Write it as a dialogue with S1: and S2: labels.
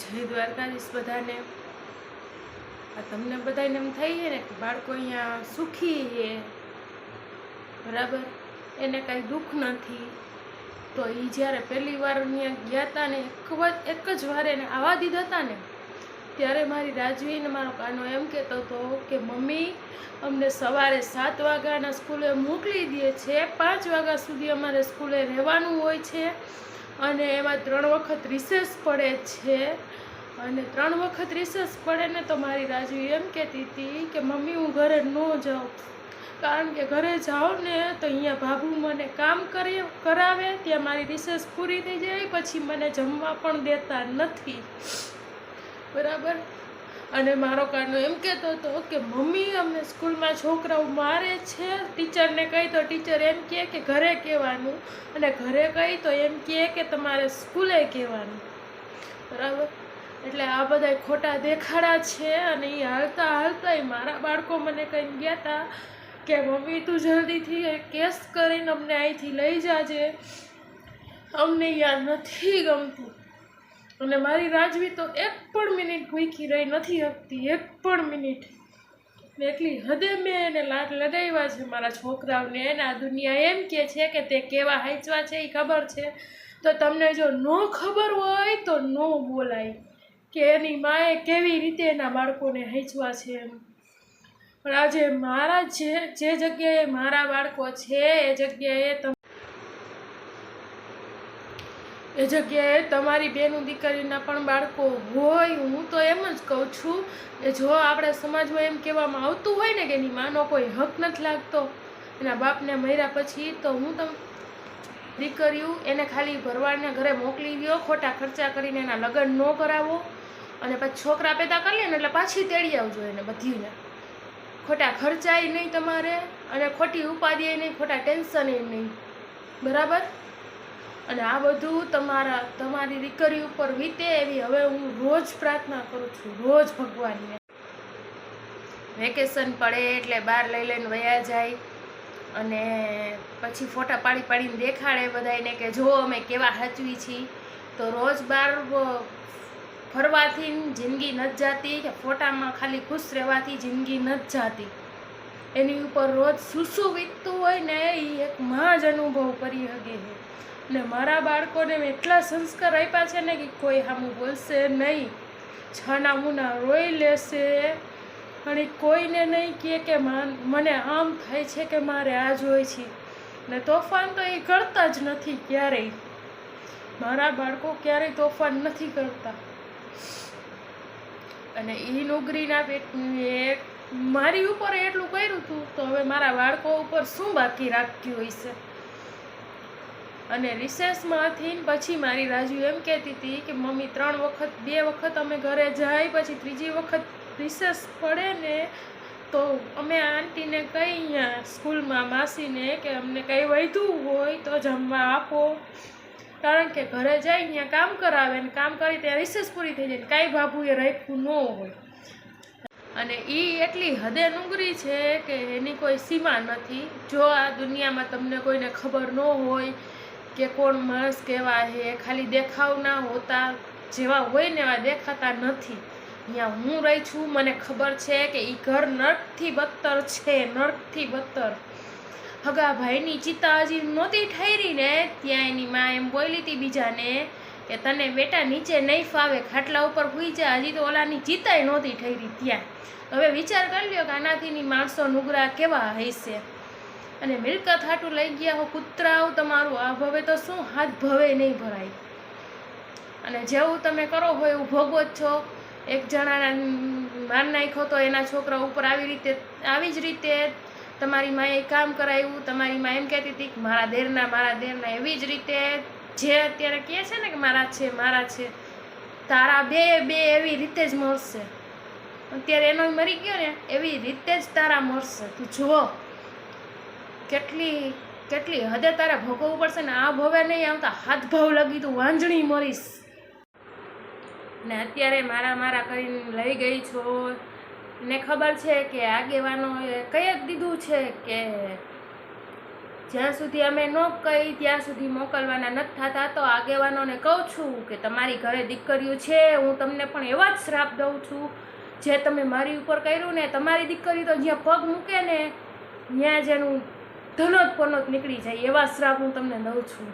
S1: જય દ્વારકાધીશ બધાને. આ તમને બધાને એમ થઈ છે ને કે બાળકો અહીંયા સુખી છે. બરાબર? એને કાંઈ દુઃખ નથી. તો એ જ્યારે પહેલી વાર અહીંયા ગયા હતા ને એક વાર, એક જ વાર એને આવા દીધા હતા ને, ત્યારે મારી રાજવીને મારો કાનો એમ કહેતો હતો કે, મમ્મી, અમને સવારે સાત વાગ્યાના સ્કૂલે મોકલી દે છે. પાંચ વાગ્યા સુધી અમારે સ્કૂલે રહેવાનું હોય છે. અને એમાં ત્રણ વખત રિસેસ પડે છે. અને ત્રણ વખત રિસેસ પડે ને તો મારી રાજુ એમ કહેતી હતી કે, મમ્મી, હું ઘરે ન જાઉં. કારણ કે ઘરે જાઉં ને તો અહીંયા ભાભુ મને કામ કરી, કરાવે, ત્યાં મારી રિસેસ પૂરી થઈ જાય, પછી મને જમવા પણ દેતા નથી. બરાબર? અને મારો કાનો એમ કહેતો હતો કે મમ્મી અમને સ્કૂલમાં છોકરાઓ મારે છે. ટીચરને કહી તો ટીચર એમ કહે કે ઘરે કહેવાનું અને ઘરે કહી તો એમ કહે કે તમારે સ્કૂલે કહેવાનું. બરાબર? એટલે આ બધા ખોટા દેખાડા છે અને એ હાલતા હાલતા એ મારા બાળકો મને કંઈ ગયા હતા કે મમ્મી તું જલ્દીથી કેસ કરીને અમને અહીંથી લઈ જાજે. અમને યાદ નથી ગમતું. અને મારી રાજવી તો એક પણ મિનિટ ભૂખી રહી નથી શકતી એક પણ મિનિટ. ને એટલી હદે મેં એને લાડ લગાવ્યા છે મારા છોકરાઓને. એને આ દુનિયા એમ કે છે કે તે કેવા હાંચવા છે એ ખબર છે. તો તમને જો ન ખબર હોય તો ન બોલાય કે એની માએ કેવી રીતે એના બાળકોને હાંચવા છે એમ. પણ આજે મારા જે જે જગ્યાએ મારા બાળકો છે, એ જગ્યાએ એ જગ્યાએ તમારી બેનું દીકરીના પણ બાળકો હોય, હું તો એમ જ કહું છું કે જો આપણા સમાજમાં એમ કહેવામાં આવતું હોય ને કે એની માનો કોઈ હક નથી લાગતો, એના બાપને મર્યા પછી તો હું તમ દીકરીઓ એને ખાલી ભરવાડને ઘરે મોકલી દો ખોટા ખર્ચા કરીને એના લગ્ન ન કરાવો અને પછી છોકરા પેદા કરી ને એટલે પાછી તેડી આવજો એને બધીને. ખોટા ખર્ચાય નહીં તમારે અને ખોટી ઉપાધિ નહીં, ખોટા ટેન્શન નહીં. બરાબર? અને આ બધું તમારા, તમારી દીકરી ઉપર વીતે એવી હવે હું રોજ પ્રાર્થના કરું છું, રોજ ભગવાનને. વેકેશન પડે એટલે બહાર લઈ લઈને વયા જાય અને પછી ફોટા પાડી પાડીને દેખાડે બધાને કે જો અમે કેવા સાચવી છીએ. તો રોજ બહાર ફરવાથી જિંદગી નથી જાતી કે ફોટામાં ખાલી ખુશ રહેવાથી જિંદગી નથી જાતી. એની ઉપર રોજ શું શું વીતતું હોય ને એ એક માં જ અનુભવ કરી શકે છે. ને મારા બાળકોને મેં એટલા સંસ્કાર આપ્યા છે ને કે કોઈ સામું બોલશે નહીં. છાના મુના રોઈ લેશે. અને કોઈને નહીં કહે કે મને આમ થાય છે કે મારે આ જોઈ છે. ને તોફાન તો એ કરતા જ નથી ક્યારેય. મારા બાળકો ક્યારેય તોફાન નથી કરતા. અને એ નોકરીના પેટ એ મારી ઉપર એટલું કર્યું હતું તો હવે મારા બાળકો ઉપર શું બાકી રાખ્યું હોય છે અને રિસેસમાંથી પછી મારી રાજુ એમ કહેતી હતી કે, મમ્મી, ત્રણ વખત, બે વખત અમે ઘરે જાય, પછી ત્રીજી વખત રિસેસ પડે ને, તો અમે આંટીને કહી અહીંયા સ્કૂલમાં માસીને કે અમને કંઈ વધ્યું હોય તો જમવા આપો. કારણ કે ઘરે જાય, અહીંયા કામ કરાવે ને કામ કરી ત્યાં રિસેસ પૂરી થઈ જાય ને કાંઈ બાબુએ રાખ્યું ન હોય. અને એ એટલી હદે નુંગરી છે કે એની કોઈ સીમા નથી. જો આ દુનિયામાં તમને કોઈને ખબર ન હોય કે કોણ માણસ કેવા છે ખાલી દેખાવના હોતા જેવા હોય ને એવા દેખાતા નથી. અહીંયા હું રહી છું, મને ખબર છે કે એ ઘર નર્કથી બદતર છે, નર્કથી બદતર. હગા ભાઈની ચિતા હજી નહોતી ઠરી ને, ત્યાં એની માં એમ બોલી હતી બીજાને કે તને બેટા નીચે નહીં ફાવે ખાટલા ઉપર ભૂઈ જા, હજી તો ઓલાની ચિતાય નહોતી ઠરી ત્યાં. હવે વિચાર કરી લ્યો કે આનાથીની માણસો નુગરા કેવા હશે અને મિલકત હાટું લઈ ગયા હો કૂતરાઓ તમારું, આ ભવે તો શું? હાથ ભવે નહીં ભરાય. અને જેવું તમે કરો હોય એવું ભોગવો જ છો. એક જણાના માર નાખ્યો તો એના છોકરા ઉપર આવી રીતે, આવી જ રીતે તમારી માએ કામ કરાવ્યું તમારી મા એમ કહેતી હતી કે મારા દેરના મારા દેરના, એવી જ રીતે જે અત્યારે કહે છે ને કે મારા છે મારા છે, તારા બે બે એવી રીતે જ મળશે. અત્યારે એનો મરી ગયો ને, એવી રીતે જ તારા મળશે. તું જુઓ. કેટલી કેટલી હદે તારે ભોગવવું પડશે ને? આ ભવે નહીં આવતા. હાથ ભાવ લગી તું, વાંજણી મરીશ. ને અત્યારે મારા મારા કરીને લઈ ગઈ છો. ને ખબર છે કે આગેવાનોએ કહી જ દીધું છે કે જ્યાં સુધી અમે ન કહી ત્યાં સુધી મોકલવાના નથી થતા, તો આગેવાનોને કહું છું કે તમારી ઘરે દીકરીઓ છે, હું તમને પણ એવા જ શ્રાપ દઉં છું. જે તમે મારી ઉપર કર્યું ને, તમારી દીકરી તો જ્યાં પગ મૂકે ને, ત્યાં જેનું ધનોત પનોત નીકળી જાય એવા શ્રાપ હું તમને દઉં છું.